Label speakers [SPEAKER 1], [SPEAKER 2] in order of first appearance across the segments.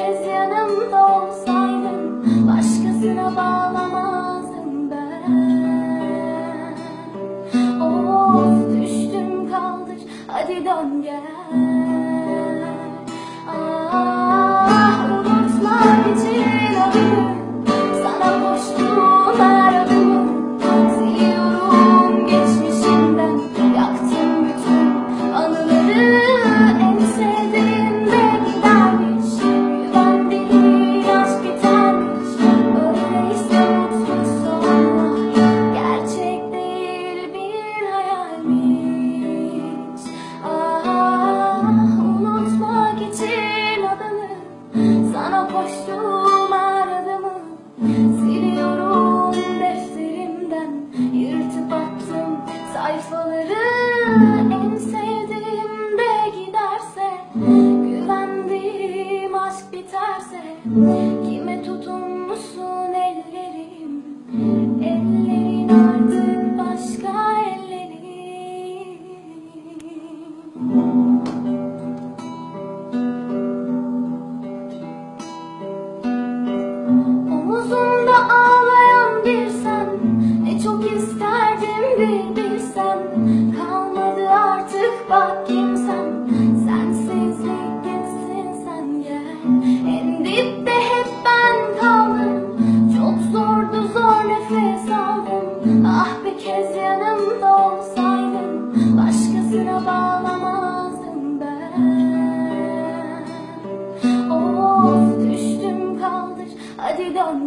[SPEAKER 1] kez yanımda olsaydın Başkasına bağlamazdım ben. Of düştüm kaldır hadi dön gel. Kime tutunmuşsun ellerim Ellerin artık başka ellerim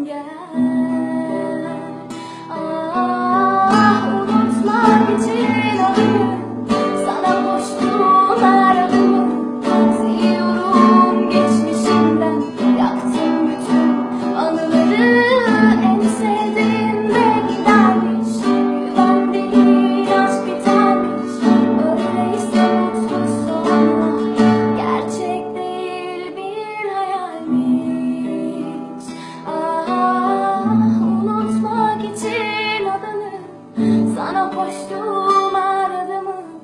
[SPEAKER 1] yeah.